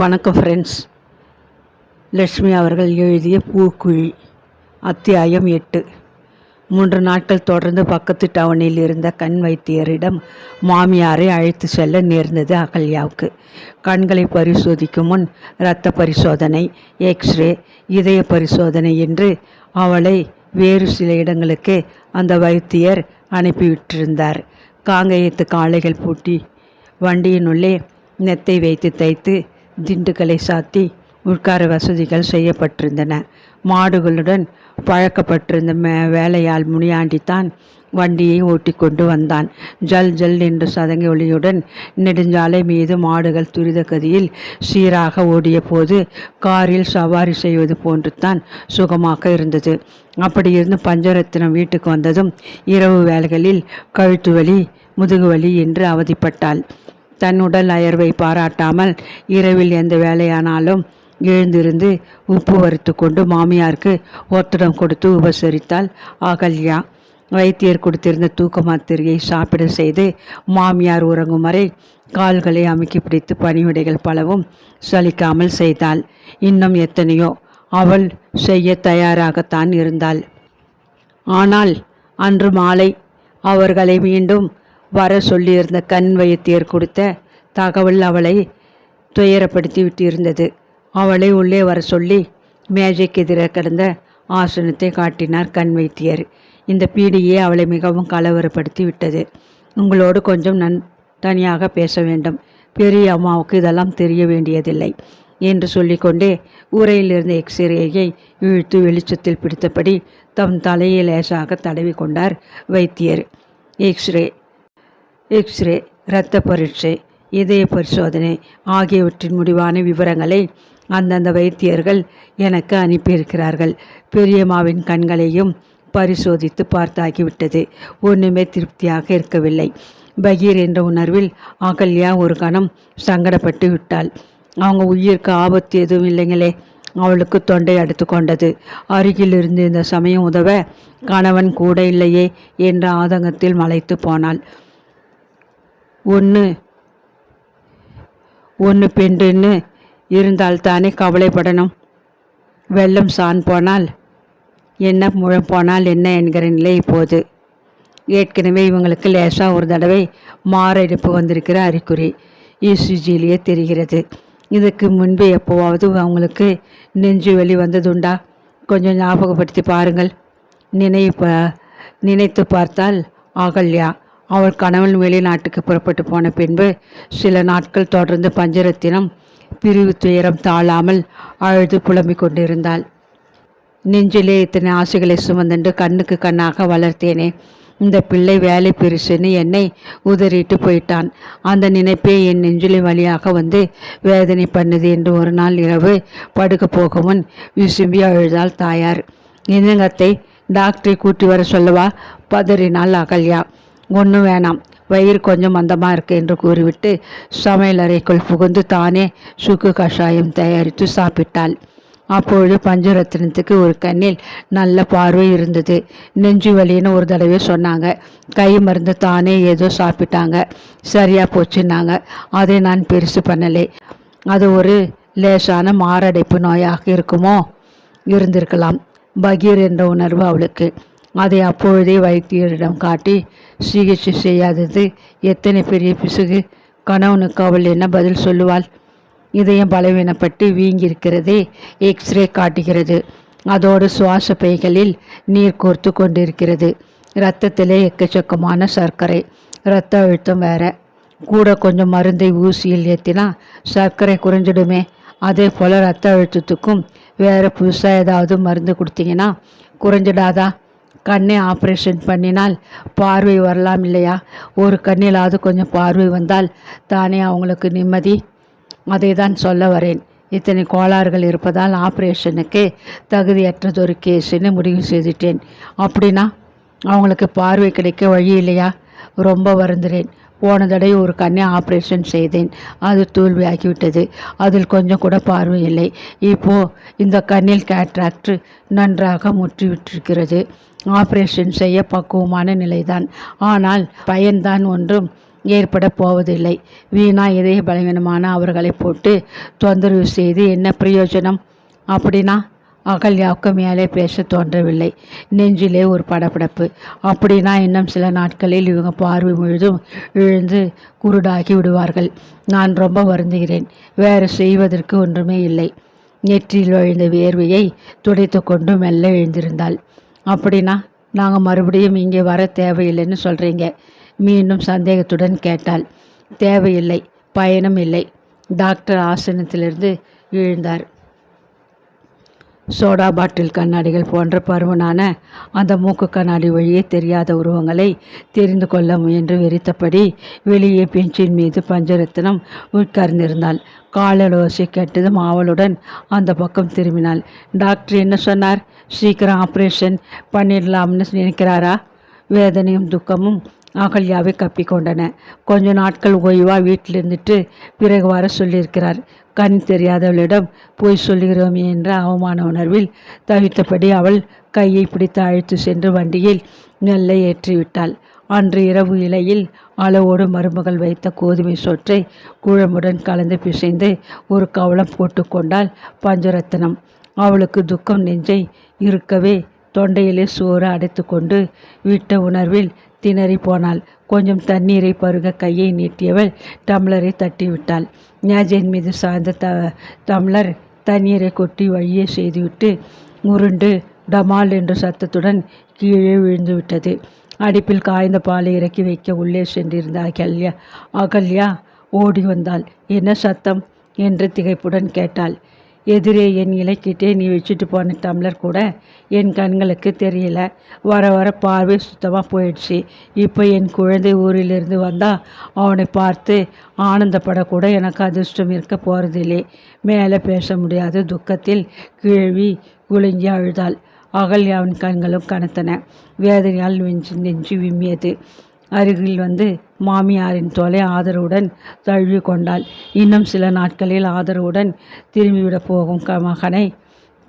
வணக்கம் ஃப்ரெண்ட்ஸ் லட்சுமி அவர்கள் எழுதிய பூக்குழி அத்தியாயம் எட்டு. மூன்று நாட்கள் தொடர்ந்து பக்கத்து டவுனில் இருந்த கண் வைத்தியரிடம் மாமியாரை அழைத்து செல்ல நேர்ந்தது அகல்யாவுக்கு. கண்களை பரிசோதிக்கும் முன் இரத்த பரிசோதனை எக்ஸ்ரே இதய பரிசோதனை என்று அவளை வேறு சில இடங்களுக்கு அந்த வைத்தியர் அனுப்பிவிட்டிருந்தார். காங்கேயத்து காளைகள் பூட்டி வண்டியினுள்ளே நெத்தை வைத்து தைத்து திண்டுகளை சாத்தி உட்கார வசதிகள் செய்யப்பட்டிருந்தன. மாடுகளுடன் பழக்கப்பட்டிருந்த மே வேலையால் முனியாண்டித்தான் வண்டியை ஓட்டி கொண்டு வந்தான். ஜல் ஜல் என்று சதங்கி ஒளியுடன் நெடுஞ்சாலை மீது மாடுகள் துரித கதியில் சீராக ஓடிய போது காரில் சவாரி செய்வது போன்று தான் சுகமாக இருந்தது. அப்படி இருந்து பஞ்சரத்தினம் வீட்டுக்கு வந்ததும் இரவு வேலைகளில் கழுத்து வலி முதுகு வலி என்று அவதிப்பட்டாள். தன் உடல் அயர்வை பாராட்டாமல் இரவில் எந்த வேலையானாலும் எழுந்திருந்து உப்பு வறுத்து கொண்டு மாமியாருக்கு ஒத்தடம் கொடுத்து உபசரித்தாள். அகல்யா வைத்தியர் கொடுத்திருந்த தூக்க மாத்திரையை சாப்பிட செய்து மாமியார் உறங்கும் வரை கால்களை அமுக்கி பிடித்து பணிவிடைகள் பலவும் சலிக்காமல் செய்தாள். இன்னும் எத்தனையோ அவள் செய்ய தயாராகத்தான் இருந்தாள். ஆனால் அன்று மாலை அவர்களை மீண்டும் வர சொல்லியிருந்த கண் வைத்தியர் கொடுத்த தகவல் அவளை துயரப்படுத்தி விட்டிருந்தது. அவளை உள்ளே வர சொல்லி மேஜைக்கு எதிராக கிடந்த ஆசனத்தை காட்டினார் கண் வைத்தியர். இந்த பீடியே அவளை மிகவும் கலவரப்படுத்தி விட்டது. உங்களோடு கொஞ்சம் நன் தனியாக பேச வேண்டும். பெரிய அம்மாவுக்கு இதெல்லாம் தெரிய வேண்டியதில்லை என்று சொல்லிக்கொண்டே உரையில் இருந்த எக்ஸ்ரேயை இழுத்து வெளிச்சத்தில் பிடித்தபடி தம் தலையை லேசாக தடவி கொண்டார் வைத்தியர். எக்ஸ்ரே எக்ஸ்ரே இரத்த பரீட்சை இதய பரிசோதனை ஆகியவற்றின் முடிவான விவரங்களை அந்தந்த வைத்தியர்கள் எனக்கு அனுப்பியிருக்கிறார்கள். பெரியம்மாவின் கண்களையும் பரிசோதித்து பார்த்தாகிவிட்டது. ஒன்றுமே திருப்தியாக இருக்கவில்லை. பகீர் என்ற உணர்வில் அகல்யா ஒரு கணம் சங்கடப்பட்டு விட்டாள். அவங்க உயிருக்கு ஆபத்து எதுவும் இல்லைங்களே அவளுக்கு தொண்டை அடித்து கொண்டது. அருகில் இருந்து இந்த சமயம் உதவ கணவன் கூட இல்லையே என்ற ஆதங்கத்தில் மலைத்து போனாள். ஒன்று ஒன்று பெண்டுன்னு இருந்தால்தானே கவலைப்படணும். வெள்ளம் சான் போனால் என்ன முழம் போனால் என்ன என்கிற நிலை இப்போது. ஏற்கனவே இவங்களுக்கு லேசாக ஒரு தடவை மாரடைப்பு வந்திருக்கிற அறிகுறி இசிஜிலேயே தெரிகிறது. இதுக்கு முன்பு எப்போவாவது அவங்களுக்கு நெஞ்சு வலி வந்ததுண்டா? கொஞ்சம் ஞாபகப்படுத்தி பாருங்கள். நினை நினைத்து பார்த்தால் அகல்யா. அவள் கணவன் வெளிநாட்டுக்கு புறப்பட்டு போன பின்பு சில நாட்கள் தொடர்ந்து பஞ்சரத்தினம் பிரிவு துயரம் தாழாமல் அழுது புலம்பிக் கொண்டிருந்தாள். நெஞ்சிலே இத்தனை ஆசைகளை சுமந்துண்டு கண்ணுக்கு கண்ணாக வளர்த்தேனே. இந்த பிள்ளை வேலை பெருசுன்னு என்னை உதறிட்டு போயிட்டான். அந்த நினைப்பே என் நெஞ்சிலை வழியாக வந்து வேதனை பண்ணுது என்று ஒரு நாள் இரவு படுக்க போக முன் விசும்பி அழுதாள் தாயார். என்னங்கத்தை டாக்டரை கூட்டி வர சொல்லவா? பதறினாள் அகல்யா. ஒன்றும் வேணாம். வயிறு கொஞ்சம் மந்தமாக இருக்கு என்று கூறிவிட்டு சமையலறைக்குள் புகுந்து தானே சுக்கு கஷாயம் தயாரித்து சாப்பிட்டாள். அப்பொழுது பஞ்சரத்னத்துக்கு ஒரு கண்ணில் நல்ல பார்வை இருந்தது. நெஞ்சு வலின்னு ஒரு தடவை சொன்னாங்க. கை மருந்து தானே ஏதோ சாப்பிட்டாங்க. சரியாக போச்சுன்னாங்க. அதை நான் பெருசு பண்ணலை. அது ஒரு லேசான மாரடைப்பு நோயாக இருக்குமோ? இருந்திருக்கலாம். பகீர் என்ற உணர்வு அவளுக்கு. அதை அப்பொழுதே வைத்தியரிடம் காட்டி சிகிச்சை செய்யாதது எத்தனை பெரிய பிசுகு? கணவனுக்கு அவள் என்ன பதில் சொல்லுவாள்? இதயம் பலவீனப்பட்டு வீங்கியிருக்கிறதே எக்ஸ்ரே காட்டுகிறது. அதோடு சுவாச பைகளில் நீர் கோர்த்து கொண்டிருக்கிறது. இரத்தத்திலே எக்கச்சக்கமான சர்க்கரை. இரத்த அழுத்தம் வேற. கூட கொஞ்சம் மருந்தை ஊசியில் ஏற்றினா சர்க்கரை குறைஞ்சிடுமே. அதே போல் ரத்த அழுத்தத்துக்கும் வேறு புதுசாக ஏதாவது மருந்து கொடுத்தீங்கன்னா குறைஞ்சிடாதா? கண்ணை ஆப்ரேஷன் பண்ணினால் பார்வை வரலாம் இல்லையா? ஒரு கண்ணிலாவது கொஞ்சம் பார்வை வந்தால் தானே அவங்களுக்கு நிம்மதி. அதை தான் சொல்ல வரேன். இத்தனை கோளாறுகள் இருப்பதால் ஆப்ரேஷனுக்கு தகுதியற்றதொரு கேஸுன்னு முடிவு செய்துட்டேன். அப்படின்னா அவங்களுக்கு பார்வை கிடைக்க வழி இல்லையா? ரொம்ப வருந்துறேன். போன தடவை ஒரு கண்ணை ஆப்ரேஷன் செய்தேன். அது தோல்வியாகிவிட்டது. அதில் கொஞ்சம் கூட பார்வை இல்லை. இப்போது இந்த கண்ணில் கேட்ராக்ட் நன்றாக முற்றிவிட்டிருக்கிறது. ஆப்ரேஷன் செய்ய பக்குவமான நிலைதான். ஆனால் பயன்தான் ஒன்றும் ஏற்பட போவதில்லை. வீணா இதய பலவீனமான அவர்களை போட்டு தொந்தரவு செய்து என்ன பிரயோஜனம்? அப்படின்னா அகல்யாவுக்கு மேலே பேச தோன்றவில்லை. நெஞ்சிலே ஒரு படபடப்பு. அப்படின்னா இன்னும் சில நாட்களில் இவங்க பார்வை முழுதும் இழுந்து குருடாகி விடுவார்கள். நான் ரொம்ப வருந்துகிறேன். வேறு செய்வதற்கு ஒன்றுமே இல்லை. நெற்றியில் வழிந்த வேர்வையை துடைத்து கொண்டு மெல்ல எழுந்திருந்தாள். அப்படின்னா நாங்கள் மறுபடியும் இங்கே வர தேவையில்லைன்னு சொல்கிறீங்க மீண்டும் சந்தேகத்துடன் கேட்டாள். தேவையில்லை பயணம் இல்லை. டாக்டர் ஆசனத்திலிருந்து எழுந்தார். சோடா பாட்டில் கண்ணாடிகள் போன்ற பருவனான அந்த மூக்கு கண்ணாடி வழியே தெரியாத உருவங்களை தெரிந்து கொள்ள முயன்று வெறித்தபடி வெளியே பெஞ்சின் மீது பஞ்சரத்தினம் உட்கார்ந்திருந்தாள். காலலோசை கேட்டதும் ஆவலுடன் அந்த பக்கம் திரும்பினாள். டாக்டர் என்ன சொன்னார்? சீக்கிரம் ஆப்ரேஷன் பண்ணிடலாம்னு நினைக்கிறாரா? வேதனையும் துக்கமும் அகல்யாவை கப்பிக்கொண்டன. கொஞ்ச நாட்கள் ஓய்வாக வீட்டில் இருந்துட்டு பிறகு வர சொல்லியிருக்கிறார். கண் தெரியாதவளிடம் போய் சொல்லுகிறோமே என்ற அவமான உணர்வில் தவித்தபடி அவள் கையை பிடித்து அழைத்து சென்று வண்டியில் நெல்லை ஏற்றிவிட்டாள். அன்று இரவு இலையில் அளவோடு மருமகள் வைத்த கோதுமை சோற்றை குழம்புடன் கலந்து பிசைந்து ஒரு கவளம் போட்டுக்கொண்டாள் பஞ்சரத்னம். அவளுக்கு துக்கம் நெஞ்சை இருக்கவே தொண்டையிலே சோறு அடைத்து கொண்டு விட்ட உணர்வில் திணறி போனாள். கொஞ்சம் தண்ணீரை பருக கையை நீட்டியவள் டம்ளரை தட்டிவிட்டாள். ஞாஜின் மீது சாய்ந்த த டம்ளர் தண்ணீரை கொட்டி வழியே செய்துவிட்டு உருண்டு டமால் என்ற சத்தத்துடன் கீழே விழுந்து விட்டது அடுப்பில் காய்ந்த பாலை இறக்கி வைக்க உள்ளே சென்றிருந்த அகல்யா அகல்யா ஓடி வந்தாள். என்ன சத்தம்? என்று திகைப்புடன் கேட்டாள். எதிரே என் இலைக்கிட்டே நீ வச்சுட்டு போன டம்ளர் கூட என் கண்களுக்கு தெரியல. வர வர பார்வை சுத்தமாக போயிடுச்சு. இப்போ என் குழந்தை ஊரிலிருந்து வந்தால் அவனை பார்த்து ஆனந்தப்படக்கூட எனக்கு அதிர்ஷ்டம் இருக்க போகிறதில்லே மேலே பேச முடியாத துக்கத்தில் கிழவி குலுங்கி அழுதாள். அகல்யாவின் கண்களும் கனத்தன. வேதனையால் நெஞ்சு நெஞ்சு விம்மியது. அருகில் வந்து மாமியாரின் தொலை ஆதரவுடன் தழுவி கொண்டாள். இன்னும் சில நாட்களில் ஆதரவுடன் திரும்பிவிடப் போகும் மகனை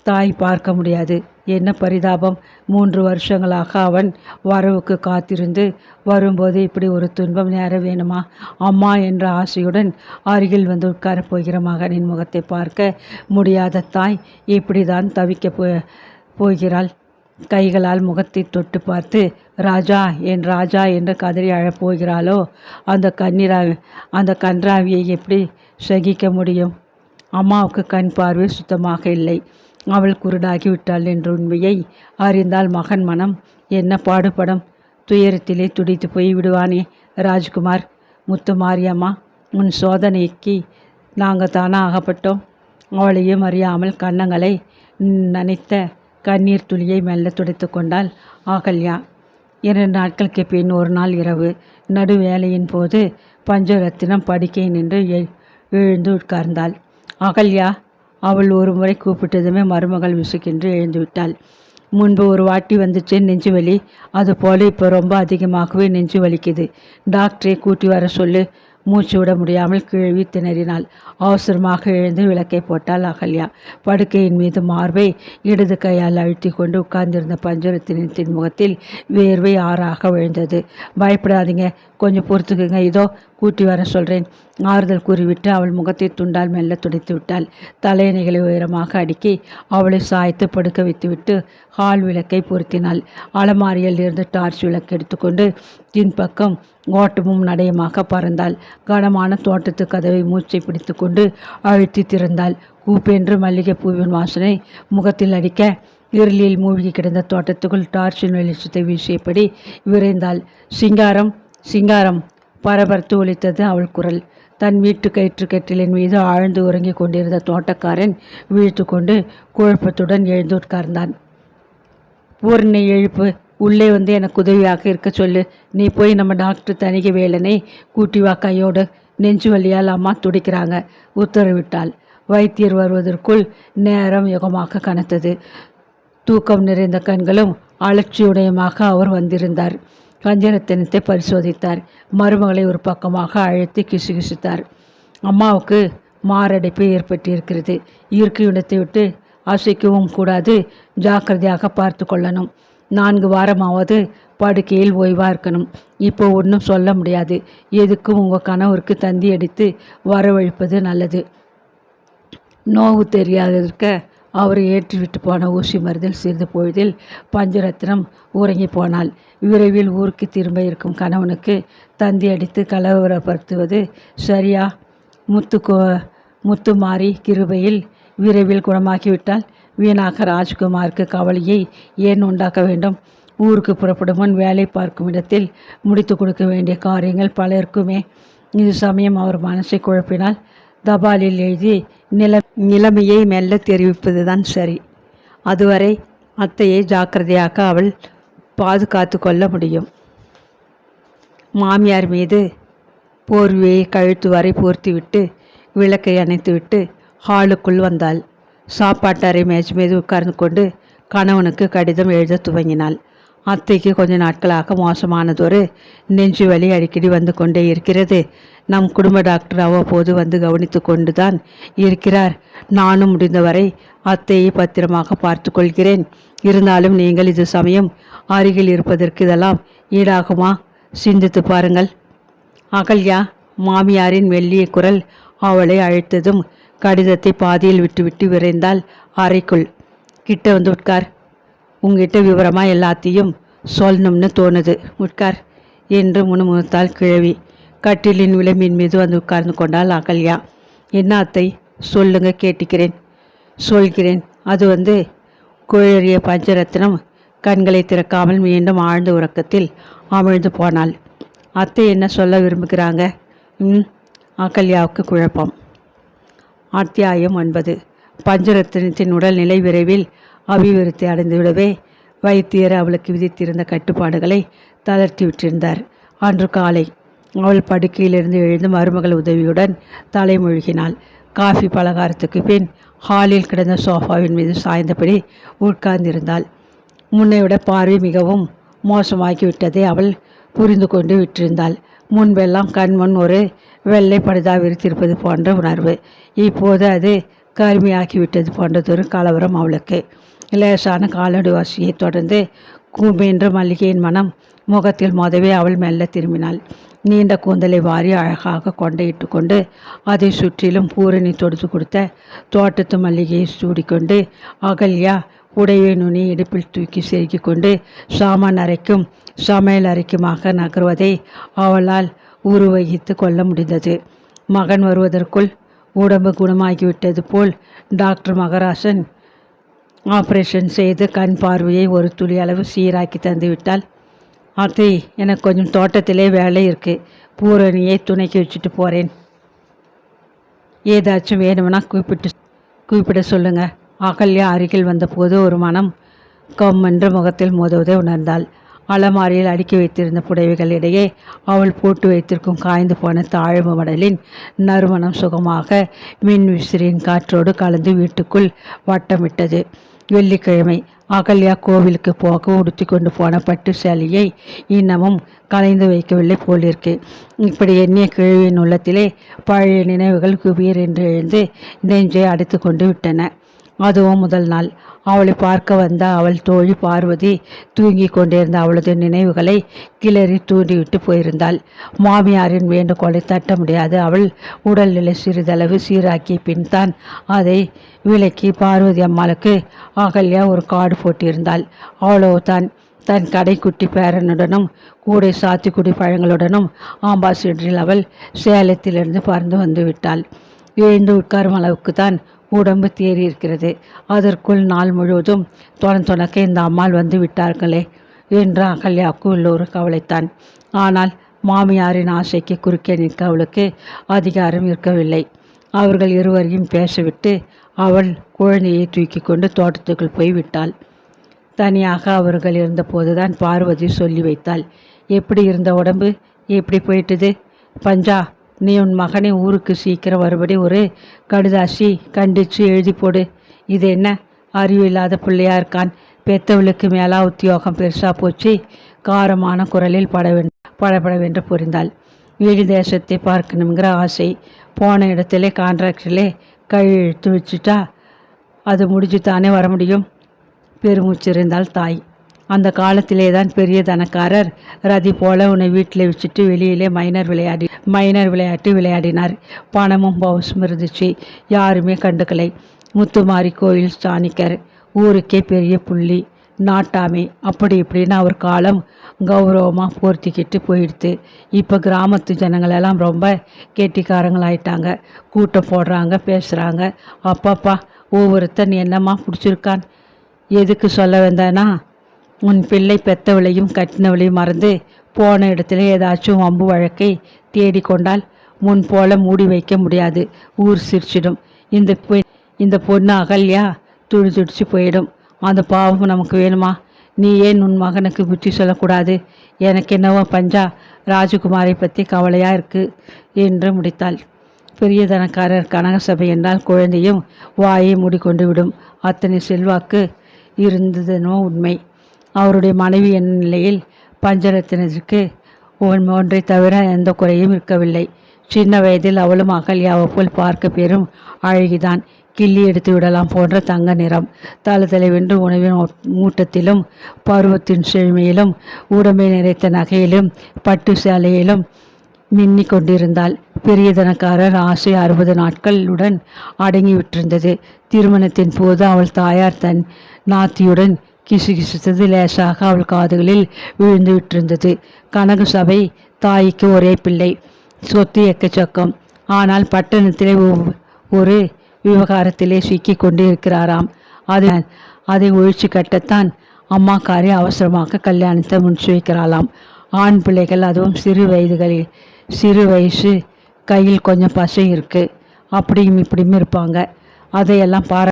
தாய் பார்க்க முடியாது. என்ன பரிதாபம். மூன்று வருஷங்களாக அவன் வரவுக்கு காத்திருந்து வரும்போது இப்படி ஒரு துன்பம் நேர வேணுமா? அம்மா என்ற ஆசையுடன் அருகில் வந்து உட்காரப் போகிற மகனின் முகத்தை பார்க்க முடியாத தாய் இப்படிதான் தவிக்க போ போகிறாள். கைகளால் முகத்தை தொட்டு பார்த்து ராஜா என் ராஜா என்று கதறி அழப்போகிறாளோ அந்த கண்ணீரா அந்த கன்றாவியை எப்படி சகிக்க முடியும்? அம்மாவுக்கு கண் பார்வை சுத்தமாக இல்லை. அவள் குருடாகி விட்டாள் என்ற உண்மையை அறிந்தால் மகன் மனம் என்ன பாடுபடும்? துயரத்திலே துடித்து போய் விடுவானே ராஜ்குமார். முத்து மாரியம்மா உன் சோதனைக்கு நாங்கள் தானே ஆகப்பட்டோம். அவளையும் அறியாமல் கன்னங்களை நனைத்த கண்ணீர் துளியை மெல்ல துடைத்து கொண்டாள். ஆகல்யா இரண்டு நாட்களுக்கு பின் ஒரு நாள் இரவு. நடு வேலையின் போது பஞ்சரத்தினம் படுக்கை நின்று எழுந்து உட்கார்ந்தாள். அகல்யா அவள் ஒரு முறை கூப்பிட்டதுமே மருமகள் விசுக்கென்று எழுந்து விட்டாள். முன்பு ஒரு வாட்டி வந்துச்சு நெஞ்சு வலி அதுபோல இப்போ ரொம்ப அதிகமாகவே நெஞ்சு வலிக்குது டாக்டரை கூட்டி வர சொல்லு. மூச்சு விட முடியாமல் கிழவி திணறினாள் அவசரமாக எழுந்து விளக்கை போட்டாள் அகல்யா. படுக்கையின் மீது மார்பை இடது கையால் அழுத்தி கொண்டு உட்கார்ந்திருந்த பஞ்சரத்தினத்தின் முகத்தில் வேர்வை ஆறாக விழுந்தது. பயப்படாதீங்க. கொஞ்சம் பொறுத்துக்குங்க. இதோ கூட்டி வர சொல்கிறேன் ஆறுதல் கூறிவிட்டு அவள் முகத்தை துண்டால் மெல்ல துடைத்து விட்டாள் தலையணைகளை உயரமாக அடுக்கி அவளை சாய்த்து படுக்க வைத்துவிட்டு ஹால் விளக்கை பொருத்தினாள். அலமாரியில் இருந்து டார்ச் விளக்கு எடுத்துக்கொண்டு பின்பக்கம் ஓட்டமும் நடையமாக பறந்தாள். கனமான தோட்டத்து கதவை மூச்சை பிடித்து கொண்டு அழுத்தி திறந்தாள். கூப்பென்று மல்லிகை பூவின் வாசனை முகத்தில் அடிக்க இருளில் மூழ்கி கிடந்த தோட்டத்துக்குள் டார்ச்சின் வெளிச்சத்தை வீசியபடி விரைந்தாள். சிங்காரம் சிங்காரம் பரபரத்து ஒலித்தது அவள் குரல். தன் வீட்டு கயிற்று கட்டிலின் மீது ஆழ்ந்து உறங்கிக் கொண்டிருந்த தோட்டக்காரன் வீழ்த்து கொண்டு குழப்பத்துடன் எழுந்து உட்கார்ந்தான். பூர்ணை எழுப்பு. உள்ளே வந்து எனக்கு உதவியாக இருக்க சொல்லு. நீ போய் நம்ம டாக்டர் தணிகை வேலனை கூட்டி வா கையோடு. நெஞ்சு வலியால் அம்மா துடிக்கிறாங்க உத்தரவிட்டாள். வைத்தியர் வருவதற்குள் நேரம் யுகமாக கனத்தது. தூக்கம் நிறைந்த கண்களும் அலட்சியுடையமாக அவர் வந்திருந்தார். கஞ்சனத்தினத்தை பரிசோதித்தார். மருமகளை ஒரு பக்கமாக அழைத்து கிசுகிசுத்தார். அம்மாவுக்கு மாரடைப்பு ஏற்பட்டிருக்கிறது. இயற்கை இடத்தை விட்டு அசைக்கவும் கூடாது. ஜாக்கிரதையாக பார்த்து கொள்ளணும். நான்கு வாரமாவது படுக்கையில் ஓய்வாக இருக்கணும். இப்போ ஒன்றும் சொல்ல முடியாது. எதுக்கும் உங்கள் கணவருக்கு தந்தி அடித்து வரவழைப்பது நல்லது. நோவு தெரியாதிருக்க அவரை ஏற்றிவிட்டு போன ஊசி மருந்தில் சிறிது பொழுதில் பஞ்சரத்னம் உறங்கி போனாள். விரைவில் ஊருக்கு திரும்ப இருக்கும் கணவனுக்கு தந்தி அடித்து கலவரப்படுத்துவது சரியா? முத்து கோ முத்துமாரி கிருபையில் விரைவில் குணமாக்கிவிட்டால் வீணாக ராஜ்குமாருக்கு கவலையை ஏன் உண்டாக்க வேண்டும்? ஊருக்கு புறப்படும் முன் வேலை பார்க்கும் இடத்தில் முடித்து கொடுக்க வேண்டிய காரியங்கள் பல இருக்குமே இது சமயம் அவர் மனசை குழப்பினால் தபாலில் எழுதி நில நிலைமையை மெல்ல தெரிவிப்பதுதான் சரி. அதுவரை அத்தையை ஜாக்கிரதையாக அவள் பாதுகாத்து கொள்ள முடியும். மாமியார் மீது போர்வையை கழுத்து வரை போர்த்திவிட்டு விளக்கை அணைத்துவிட்டு ஹாலுக்குள் வந்தாள். சாப்பாட்டறை மேஜ் மீது உட்கார்ந்து கொண்டு கணவனுக்கு கடிதம் எழுத துவங்கினாள். அத்தைக்கு கொஞ்ச நாட்களாக மோசமானதொரு நெஞ்சு வலி அடிக்கடி வந்து கொண்டே இருக்கிறது. நம் குடும்ப டாக்டர் அவ்வப்போது வந்து கவனித்து கொண்டுதான் இருக்கிறார். நானும் முடிந்தவரை அத்தையை பத்திரமாக பார்த்து கொள்கிறேன். இருந்தாலும் நீங்கள் இது சமயம் அருகில் இருப்பதற்கு இதெல்லாம் ஈடாகுமா? சிந்தித்து பாருங்கள். அகல்யா மாமியாரின் மெல்லிய குரல் அவளை அழைத்ததும் கடிதத்தை பாதியில் விட்டுவிட்டு விரைந்தால் அறைக்குள். கிட்ட வந்து உட்கார். உங்ககிட்ட விவரமாக எல்லாத்தையும் சொல்லணும்னு தோணுது. உட்கார். என்று முணுமுணுத்தாள் கிழவி. கட்டிலின் விளம்பின் மீது வந்து உட்கார்ந்து கொண்டாள் அகல்யா. என்ன அத்தை? சொல்லுங்க கேட்டுக்கிறேன். சொல்கிறேன். அது வந்து குழறிய பஞ்சரத்னம் கண்களை திறக்காமல் மீண்டும் ஆழ்ந்த உறக்கத்தில் அமிழ்ந்து போனாள். அத்தை என்ன சொல்ல விரும்புகிறாங்க? ம் அகல்யாவுக்கு குழப்பம். அத்தியாயம் ஒன்பது. பஞ்சரத்னத்தின் உடல்நிலை விரைவில் அபிவிருத்தி அடைந்துவிடவே வைத்தியர் அவளுக்கு விதித்திருந்த கட்டுப்பாடுகளை தளர்த்தி விட்டிருந்தார். அன்று காலை அவள் படுக்கையிலிருந்து எழுந்து மருமகள் உதவியுடன் தலைமொழிகினாள். காஃபி பலகாரத்துக்கு பின் ஹாலில் கிடந்த சோஃபாவின் மீது சாய்ந்தபடி உட்கார்ந்திருந்தாள். முன்னைவிட பார்வை மிகவும் மோசமாகிவிட்டதை அவள் புரிந்து கொண்டு விட்டிருந்தாள். முன்பெல்லாம் கண்முன் ஒரு வெள்ளை படுதா விரித்திருப்பது போன்ற உணர்வு. இப்போது அது கருமையாக்கிவிட்டது போன்றதொரு கலவரம் அவளுக்கு. லேசான காலடி வாசியை தொடர்ந்து கூம்பென்ற மல்லிகையின் மனம் முகத்தில் மொதவே அவள் மெல்ல திரும்பினாள். நீண்ட கூந்தலை வாரி அழகாக கொண்டையிட்டு கொண்டு அதை சுற்றிலும் பூரணி தொடுத்து கொடுத்த தோட்டத்து மல்லிகையை சூடிக்கொண்டு அகல்யா உடையை நுனி இடுப்பில் தூக்கி செருக்கி கொண்டு சாமான் அறைக்கும் சமையல் அறைக்குமாக நகர்வதை அவளால் உருவகித்து கொள்ள முடிந்தது. மகன் வருவதற்குள் உடம்பு குணமாகிவிட்டது போல் டாக்டர் மகராசன் ஆப்ரேஷன் செய்து கண் பார்வையை ஒரு துளி அளவு சீராக்கி தந்துவிட்டால் அத்தை எனக்கு கொஞ்சம் தோட்டத்திலே வேலை இருக்குது பூரணியை துணைக்கி வச்சுட்டு போகிறேன் ஏதாச்சும் வேணும்னா கூப்பிட்டு கூப்பிட சொல்லுங்கள் அகல்யா அருகில் வந்தபோது ஒரு மனம் கம்மென்ற முகத்தில் மோதுவதை உணர்ந்தாள். அலமாரியில் அடுக்கி வைத்திருந்த புடவைகளிடையே அவள் போட்டு வைத்திருக்கும் காய்ந்து போன தாழ்வு மடலின் நறுமணம் சுகமாக மின் விசிறியின் காற்றோடு கலந்து வீட்டுக்குள் வட்டமிட்டது. வெள்ளிக்கிழமை அகல்யா கோவிலுக்கு போக உடுத்தி கொண்டு போன பட்டு சேலையை இன்னமும் கலைந்து வைக்கவில்லை போலிருக்கு. இப்படி எண்ணிய கிழவியின் உள்ளத்திலே பழைய நினைவுகள் குபீர் என்று எழுந்து நெஞ்சை அடைத்து கொண்டு விட்டன. அதுவும் முதல் நாள். அவளை பார்க்க வந்த அவள் தோழி பார்வதி தூங்கி கொண்டிருந்த அவளது நினைவுகளை கிளறி தூண்டிவிட்டு போயிருந்தாள். மாமியாரின் வேண்டுகோளை தட்ட முடியாது. அவள் உடல்நிலை சிறிதளவு சீராக்கிய பின் தான் அதை விலக்கி பார்வதி அம்மாளுக்கு அகல்யா ஒரு காடு போட்டிருந்தாள். அவ்வளவுதான் தன். கடைக்குட்டி பேரனுடனும் கூடை சாத்திக்குடி பழங்களுடனும் ஆம்பாசிடரில் அவள் சேலத்திலிருந்து பறந்து வந்து விட்டாள். எழுந்து உட்காரும் அளவுக்கு தான் உடம்பு தேறி இருக்கிறது. அதற்குள் நாள் முழுவதும் தொண தொணக்க இந்த அம்மாள் வந்து விட்டார்களே என்று அகல்யாவுக்கு உள்ளொரு கவலைத்தான். ஆனால் மாமியாரின் ஆசைக்கு குறுக்கே நிற்க அவளுக்கு அதிகாரம் இருக்கவில்லை. அவர்கள் இருவரையும் பேசவிட்டு அவள் குழந்தையை தூக்கி கொண்டு தோட்டத்துக்குள் போய் விட்டாள். தனியாக அவர்கள் இருந்தபோதுதான் பார்வதி சொல்லி வைத்தாள். எப்படி இருந்த உடம்பு? எப்படி போயிட்டுது? பஞ்சா நீ உன் மகனை ஊருக்கு சீக்கிரம் வருபடி ஒரு கடுதாசி கண்டிச்சு எழுதி போடு. இது என்ன? அறிவு இல்லாத பிள்ளையா இருக்கான். பெத்தவளுக்கு மேலா உத்தியோகம் பெருசா போச்சு. காரமான குரலில் பட படப்படவென்று புரிந்தாள். வெளி தேசத்தை பார்க்கணுங்கிற ஆசை போன இடத்துல கான்ட்ராக்டிலே கழுத்து வச்சுட்டா அது முடிச்சு தானே வர முடியும்? பெருமூச்சிருந்தாள் தாய். அந்த காலத்திலே தான் பெரிய தனக்காரர் ரதி போல உன்னை வீட்டில் வச்சுட்டு வெளியிலே மைனர் விளையாடி மைனர் விளையாட்டு விளையாடினார். பணமும் பவுசும் இருந்துச்சு. யாருமே கண்டுக்கலை. முத்துமாரி கோயில் ஸ்தானிக்கர் ஊருக்கே பெரிய புள்ளி. நாட்டாமை. அப்படி இப்படின்னு அவர் காலம் கௌரவமாக போர்த்திக்கிட்டு போயிடுது இப்போ கிராமத்து ஜனங்களெல்லாம் ரொம்ப கெட்டிக்காரங்களாயிட்டாங்க. கூட்டம் போடுறாங்க பேசுகிறாங்க அப்பப்பா ஒவ்வொருத்தன் என்னம்மா பிடிச்சிருக்கான்? எதுக்கு சொல்ல வந்தேன்னா உன் பிள்ளை பெத்தவளையும் கட்டினவளையும் மறந்து போன இடத்துல ஏதாச்சும் வம்பு வழக்கை தேடிக்கொண்டால் முன் போல மூடி வைக்க முடியாது. ஊர் சிரிச்சிடும். இந்த பெண் இந்த பொண்ணு அகல்யா துடி துடிச்சு போயிடும். அந்த பாவம் நமக்கு வேணுமா? நீ ஏன் உன் மகனுக்கு புத்தி சொல்லக்கூடாது? எனக்கு என்னவோ பஞ்சா ராஜகுமாரை பற்றி கவலையாக இருக்கு என்று முடித்தாள். பெரிய தனக்காரர் கனகசபை என்றால் குழந்தையும் வாயை மூடிக்கொண்டு விடும். அத்தனை செல்வாக்கு இருந்ததுனோ உண்மை. அவருடைய மனைவி என் நிலையில் பஞ்சரத்தினத்திற்கு ஒன்- ஒன்றை தவிர எந்த குறையும் இருக்கவில்லை. சின்ன வயதில் அவளும் அகல்யாவை போல் பார்க்க பெரும் அழகிதான். கிள்ளி எடுத்து விடலாம் போன்ற தங்க நிறம். தளதளவென்று உணவின் ஊட்டத்திலும் மூட்டத்திலும் பருவத்தின் செழுமையிலும் உடம்பை நிறைத்த நகையிலும் பட்டு சேலையிலும் மின்னி கொண்டிருந்தாள். பெரியதனக்காரர் ஆசை அறுபது நாட்களுடன் அடங்கிவிட்டிருந்தது திருமணத்தின் போது அவள் தாயார் தன் நாத்தியுடன் கிசுகிசுத்தது லேசாக அவள் காதுகளில் விழுந்து விட்டிருந்தது. கனகு சபை தாய்க்கு ஒரே பிள்ளை. சொத்து எக்கச்சக்கம் ஆனால் பட்டணத்திலே ஒவ்- ஒரு விவகாரத்திலே சிக்கி கொண்டு இருக்கிறாராம் அது அதை ஒழிச்சு கட்டத்தான் அம்மாக்காரி அவசரமாக கல்யாணத்தை முடிச்சு வைக்கிறாளாம் ஆண் பிள்ளைகள் அதுவும் சிறு வயதுகளில் சிறு வயசு கையில் கொஞ்சம் பசை இருக்குது அப்படியும் இப்படியும் இருப்பாங்க. அதையெல்லாம் பாரா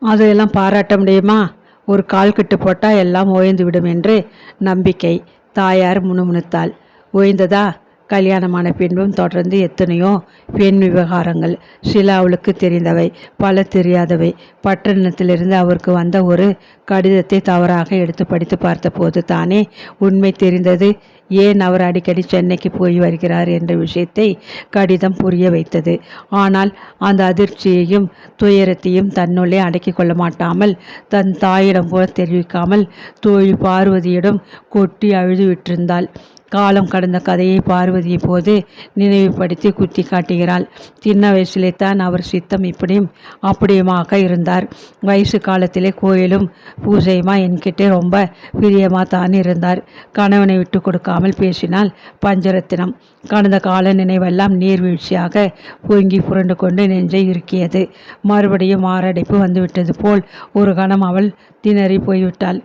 அதையெல்லாம் பாராட்ட முடியுமா? ஒரு கால் கட்டு போட்டால் எல்லாம் ஓய்ந்து விடும் என்று நம்பிக்கை தாயார் முணுமுணுத்தாள். ஓய்ந்ததா? கல்யாணமான பின்பும் தொடர்ந்து எத்தனையோ பெண் விவகாரங்கள். சில அவளுக்கு தெரிந்தவை பல தெரியாதவை. பட்டணத்திலிருந்து அவருக்கு வந்த ஒரு கடிதத்தை தவறாக எடுத்து படித்து பார்த்தபோது தானே உண்மை தெரிந்தது. ஏன் அவர் அடிக்கடி சென்னைக்கு போய் வருகிறார் என்ற விஷயத்தை கடிதம் புரிய வைத்தது. ஆனால் அந்த அதிர்ச்சியையும் துயரத்தையும் தன்னுள்ளே அடக்கி கொள்ள மாட்டாமல் தன் தாயிடம் போல தெரிவிக்காமல் தோழி பார்வதியிடம் கொட்டி அழுது விட்டிருந்தாள். காலம் கடந்த கதையை பார்வதி இப்போது நினைவுபடுத்தி குத்தி காட்டுகிறாள். சின்ன வயசிலே தான் அவர் சித்தம் இப்படியும் அப்படியுமாக இருந்தார். வயசு காலத்திலே கோயிலும் பூஜையுமா என்கிட்ட ரொம்ப பிரியமாக தான் இருந்தார். கணவனை விட்டு கொடுக்காமல் பேசினால் பஞ்சரத்தினம். கடந்த கால நினைவெல்லாம் நீர்வீழ்ச்சியாக பொங்கி புரண்டு கொண்டு நெஞ்சை இருக்கியது மறுபடியும் மாரடைப்பு வந்துவிட்டது போல் ஒரு கணம் அவள் திணறி போய்விட்டாள்.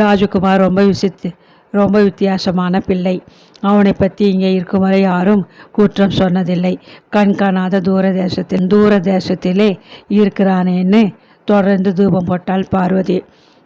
ராஜகுமார் ரொம்ப விசித்து ரொம்ப வித்தியாசமான பிள்ளை. அவனை பற்றி இங்கே இருக்கும் வரை யாரும் குற்றம் சொன்னதில்லை. கண் காணாத தூர தேசத்தில் தூர தேசத்திலே இருக்கிறானேன்னு தொடர்ந்து தூபம் போட்டாள் பார்வதி.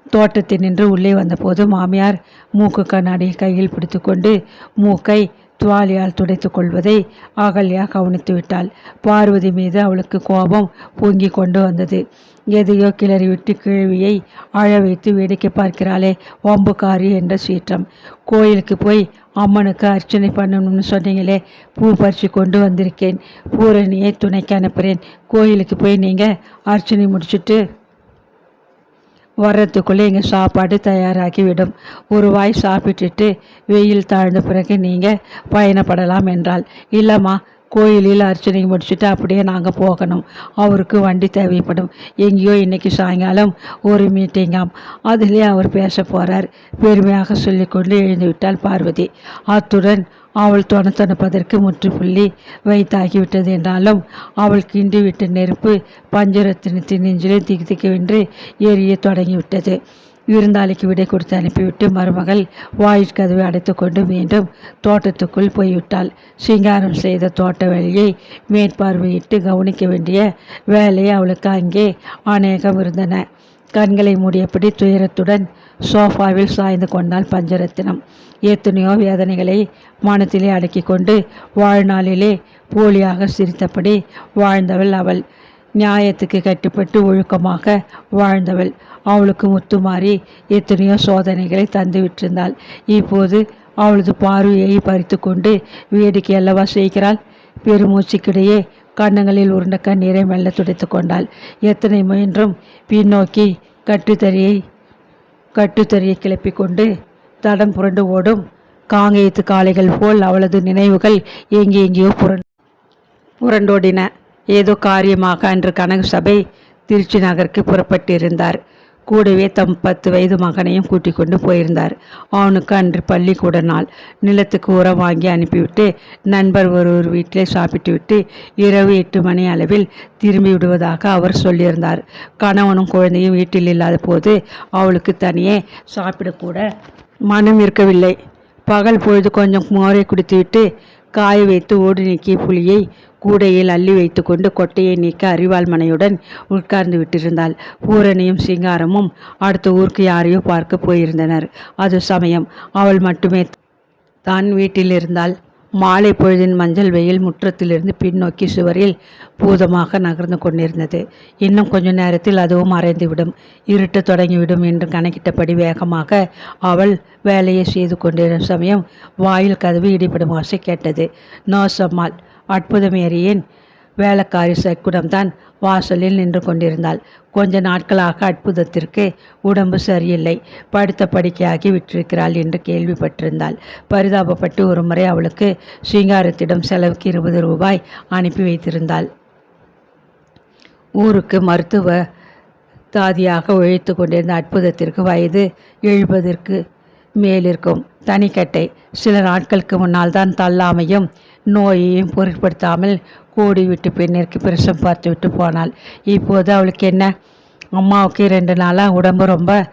தோட்டத்தில் நின்று உள்ளே வந்தபோது மாமியார் மூக்கு கண்ணாடியை கையில் பிடித்துக்கொண்டு மூக்கை துவாலியால் துடைத்து கொள்வதை அகல்யா கவனித்து விட்டாள் பார்வதி மீது அவளுக்கு கோபம் பொங்கி கொண்டு வந்தது. எதையோ கிளறி விட்டு கிழவியை அழ வைத்து வேடிக்கை பார்க்கிறாளே ஓம்புக்காரி என்ற சீற்றம். கோயிலுக்கு போய் அம்மனுக்கு அர்ச்சனை பண்ணணும்னு சொன்னீங்களே பூ பறித்து கொண்டு வந்திருக்கேன். பூரணியை துணைக்கு அனுப்புகிறேன் கோயிலுக்கு போய் நீங்கள் அர்ச்சனை முடிச்சுட்டு வர்றதுக்குள்ளே எங்கள் சாப்பாடு தயாராகி விடும் ஒரு வாய் சாப்பிட்டுட்டு வெயில் தாழ்ந்த பிறகு நீங்கள் பயணப்படலாம் என்றால் இல்லைம்மா கோயிலில் அர்ச்சனை முடிச்சுட்டு அப்படியே நாங்கள் போகணும். அவருக்கு வண்டி தேவைப்படும். எங்கேயோ இன்றைக்கி சாயங்காலம் ஒரு மீட்டிங்காம் அதிலே அவர் பேச போகிறார் பெருமையாக சொல்லிக்கொண்டு எழுந்து பார்வதி. அத்துடன் அவள் தொணத்தொணப்பதற்கு முற்றுப்புள்ளி வைத்தாகிவிட்டது என்றாலும் அவள் கிண்டிவிட்ட நெருப்பு பஞ்சரத்தினத்தின் நெஞ்சிலே திக்கு திக்கவென்று எரிய தொடங்கிவிட்டது. விருந்தாளிக்கு விடை கொடுத்து அனுப்பிவிட்டு மருமகள் வாயிற்கதவை அடைத்துக்கொண்டு மீண்டும் தோட்டத்துக்குள் போய்விட்டாள். சிங்காரம் செய்த தோட்ட வேலையை மேற்பார்வையிட்டு கவனிக்க வேண்டிய வேலை அவளுக்கு அங்கே அநேகம் இருந்தன. கண்களை மூடியபடி துயரத்துடன் சோஃபாவில் சாய்ந்து கொண்டாள் பஞ்சரத்தினம் எத்தனையோ வேதனைகளை மனத்திலே அடக்கி கொண்டு வாழ்நாளிலே போலியாக சிரித்தபடி வாழ்ந்தவள் அவள். நியாயத்துக்கு கட்டுப்பட்டு ஒழுக்கமாக வாழ்ந்தவள். அவளுக்கு முத்துமாறி எத்தனையோ சோதனைகளை தந்து விட்டிருந்தாள். இப்போது அவளது பார்வையை பறித்து கொண்டு வேடிக்கை அல்லவா செய்கிறாள்? பெருமூச்சுக்கிடையே கன்னங்களில் உருண்ட கண்ணீரை மெல்ல துடைத்து கொண்டாள். எத்தனை முயன்றும் பின்னோக்கி கட்டுத்தறியை கட்டுத்தறியை கிளப்பிக் கொண்டு தடம் புரண்டு ஓடும் காங்கேயத்து காளைகள் போல் அவளது நினைவுகள் எங்கே எங்கேயோ புரண்டு புரண்டோடின. ஏதோ காரியமாக அன்று கனக சபை திருச்சி நகருக்கு புறப்பட்டிருந்தார். கூடவே தம் பத்து வயது மகனையும் கூட்டிக் கொண்டு போயிருந்தார். அவனுக்கு அன்று பள்ளிக்கூட நாள். நிலத்துக்கு உரம் வாங்கி அனுப்பிவிட்டு நண்பர் ஒருவர் வீட்டிலே சாப்பிட்டுவிட்டு இரவு எட்டு மணி அளவில் திரும்பி விடுவதாக அவர் சொல்லியிருந்தார். கணவனும் குழந்தையும் வீட்டில் இல்லாத போது அவளுக்கு தனியே சாப்பிடக்கூட மனம் இருக்கவில்லை. பகல் பொழுது கொஞ்சம் மோரை குடித்துவிட்டு காய வைத்து ஓடு நீக்கிய புளியை கூடையில் அள்ளி வைத்துக்கொண்டு கொட்டையை நீக்க அறிவாள் மனையுடன் உட்கார்ந்து விட்டிருந்தாள். பூரணியும் சிங்காரமும் அடுத்த ஊருக்கு யாரையோ பார்க்க போயிருந்தனர். அது சமயம் அவள் மட்டுமே தான் வீட்டில் இருந்தால் மாலை பொழுதின் மஞ்சள் வெயில் முற்றத்திலிருந்து பின்னோக்கி சுவரில் பூதமாக நகர்ந்து கொண்டிருந்தது. இன்னும் கொஞ்ச நேரத்தில் அதுவும் மறைந்துவிடும். இருட்டு தொடங்கிவிடும் என்று கணக்கிட்டபடி வேகமாக அவள் வேலையை செய்து கொண்டிருந்த சமயம் வாயில் கதவு இடிபடும் ஆசை கேட்டது. நோ சம்மாள். அற்புதமேரியின் வேலைக்காரி சக்குடம்தான் வாசலில் நின்று கொண்டிருந்தாள். கொஞ்ச நாட்களாக அற்புதத்திற்கு உடம்பு சரியில்லை. படுத்த படுக்கையாகி விட்டிருக்கிறாள் என்று கேள்விப்பட்டிருந்தாள். பரிதாபப்பட்டு ஒருமுறை அவளுக்கு சிங்காரத்திடம் செலவுக்கு இருபது ரூபாய் அனுப்பி வைத்திருந்தாள். ஊருக்கு மருத்துவ தாதியாக உழைத்து கொண்டிருந்த அற்புதத்திற்கு வயது எழுபதற்கு மேலிருக்கும். தனிக்கட்டை சில நாட்களுக்கு முன்னால் தான் தள்ளாமையும் நோயையும் பொருட்படுத்தாமல் கூடிவிட்டு பெண்ணிற்கு பிரசம் பார்த்து விட்டு போனாள். இப்போது அவளுக்கு என்ன? அம்மாவுக்கு ரெண்டு நாளாக உடம்பு ரொம்ப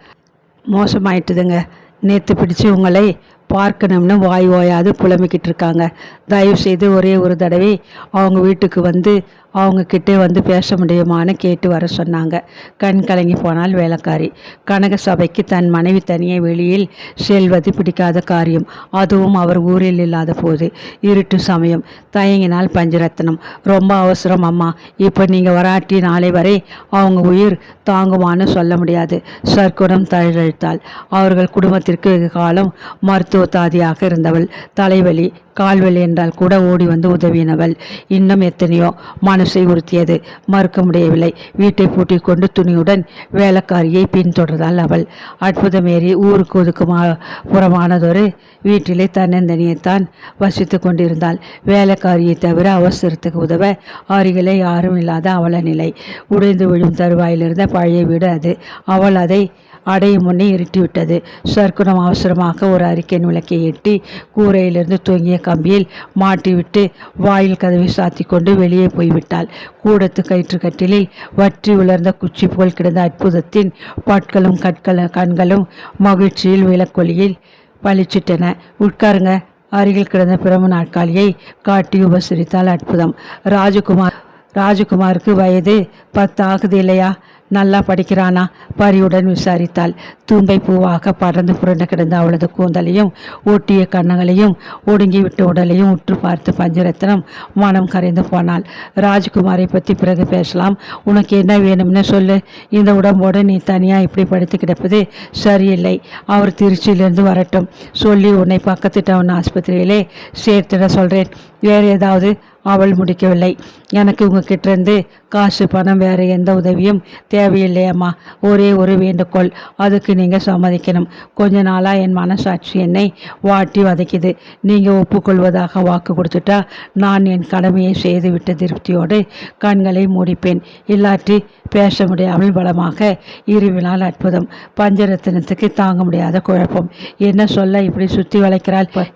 மோசமாயிட்டுதுங்க. நேற்று பிடிச்சு உங்களை பார்க்கணும்னு வாய் ஓயாது புலம்பிக்கிட்டு இருக்காங்க. தயவு செய்து ஒரே ஒரு தடவை அவங்க வீட்டுக்கு வந்து அவங்கக்கிட்டே வந்து பேச முடியுமான்னு கேட்டு வர சொன்னாங்க. கண் கலங்கி போனால் வேலைக்காரி. கனக சபைக்கு தன் மனைவி தனியே வெளியில் செல்வது பிடிக்காத காரியம். அதுவும் அவர் ஊரில் இல்லாத போது. இருட்டு சமயம். தயங்கினால் பஞ்சரத்னம் ரொம்ப அவசரம் அம்மா. இப்போ நீங்கள் வராட்டி நாளை வரை அவங்க உயிர் தாங்குமான்னு சொல்ல முடியாது. சர்க்குடம் தழுத்தாள் அவர்கள் குடும்பத்திற்கு வெகு காலம் மருத்துவ தாதியாக இருந்தவள். தலைவலி கால்வெளி என்றால் கூட ஓடி வந்து உதவினவள். இன்னும் எத்தனையோ மனசை உறுத்தியது. மறுக்க முடியவில்லை. வீட்டை பூட்டி கொண்டு துணியுடன் வேலைக்காரியை பின்தொடர்ந்தாள் அவள். அற்புதமேறி ஊருக்கு ஒதுக்குமா புறமானதொரு வீட்டிலே தன்னந்தனியைத்தான் வசித்து கொண்டிருந்தாள். வேலைக்காரியை தவிர அவசரத்துக்கு உதவ அருகிலே யாரும் இல்லாத அவல நிலை. உடைந்து விழும் தருவாயிலிருந்த பழைய வீடு அது. அவள் அதை அடையும் முன்னே இருட்டிவிட்டது சர்க்குணம் அவசரமாக ஒரு அறிக்கையின் விளக்கை எட்டி கூரையிலிருந்து தூங்கிய கம்பியில் மாட்டிவிட்டு வாயில் கதவை சாத்தி கொண்டு வெளியே போய்விட்டாள். கூடத்து கயிற்றுக்கட்டிலில் வற்றி உலர்ந்த குச்சி போல் கிடந்த அற்புதத்தின் பட்களும் கற்கள கண்களும் மகிழ்ச்சியில் விளக்கொலியில் பளிச்சிட்டன. உட்காருங்க. அருகில் கிடந்த பிரம நாட்காலியை காட்டி உபசரித்தால் அற்புதம். ராஜகுமார் ராஜகுமாருக்கு வயது பத்து ஆகுது இல்லையா? நல்லா படிக்கிறானா? பரியுடன் விசாரித்தாள். தூம்பை பூவாக பறந்து புரண்டு கிடந்த அவளது கூந்தலையும் ஒட்டிய கண்ணங்களையும் ஒடுங்கிவிட்ட உடலையும் உற்று பார்த்து பஞ்சரத்னம் மனம் கரைந்து போனாள். ராஜ்குமாரை பற்றி பிறகு பேசலாம். உனக்கு என்ன வேணும்னு சொல்லு. இந்த உடம்போடு நீ தனியாக இப்படி படுத்து கிடப்பது சரியில்லை. அவர் திருச்சியிலிருந்து வரட்டும். சொல்லி உன்னை பக்கத்து டவுன் ஆஸ்பத்திரியிலே சேர்த்துட சொல்கிறேன் வேறு ஏதாவது அவள் முடிக்கவில்லை. எனக்கு உங்ககிட்ட இருந்து காசு பணம் வேறு எந்த உதவியும் தேவையில்லை அம்மா. ஒரே ஒரு வேண்டுகோள். அதுக்கு நீங்கள் சம்மதிக்கணும். கொஞ்ச நாளாக என் மனசாட்சி என்னை வாட்டி வதைக்குது. நீங்கள் ஒப்புக்கொள்வதாக வாக்கு கொடுத்துட்டா நான் என் கடமையை செய்துவிட்ட திருப்தியோடு கண்களை மூடிப்பேன். இல்லாட்டி பேச முடியாமல் பலமாக இருவினால் அற்புதம். பஞ்சரத்தினத்துக்கு தாங்க முடியாத குழப்பம். என்ன சொல்ல இப்படி சுற்றி வளைக்கிறாள்?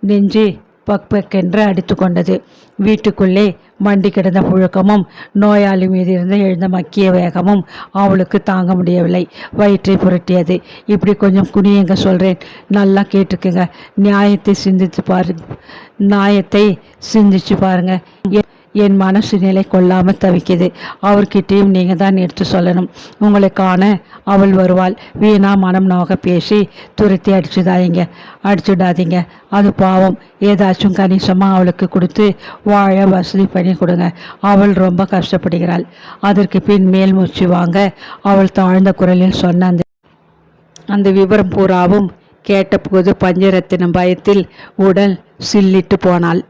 நெஞ்சு பக் பக்கென்று அடித்து கொண்டது வீட்டுக்குள்ளே மண்டி கிடந்த புழுக்கமும் நோயாளி மீது இருந்து எழுந்த மக்கிய வேகமும் அவளுக்கு தாங்க முடியவில்லை. வயிற்றை புரட்டியது. இப்படி கொஞ்சம் குனியங்க சொல்கிறேன் நல்லா கேட்டுக்குங்க. நியாயத்தை சிந்தித்து பாரு. நியாயத்தை சிந்திச்சு பாருங்கள் என் மனசு நிலை கொள்ளாமல் தவிக்குது. அவர்கிட்டையும் நீங்கள் தான் எடுத்து சொல்லணும். உங்களை காண அவள் வருவாள். வீணா மனம் நோக பேசி துரத்தி அடிச்சுதாதீங்க. அடிச்சுடாதீங்க. அது பாவம். ஏதாச்சும் கணிசமாக அவளுக்கு கொடுத்து வாழ வசதி பண்ணி கொடுங்க. அவள் ரொம்ப கஷ்டப்படுகிறாள். அதற்கு பின் மேல் மூச்சு வாங்க. அவள் தாழ்ந்த குரலில் சொன்ன அந்த அந்த விவரம் பூராவும் கேட்டபோது பஞ்சரத்தினம் பயத்தில் உடல் சில்லிட்டு போனாள்.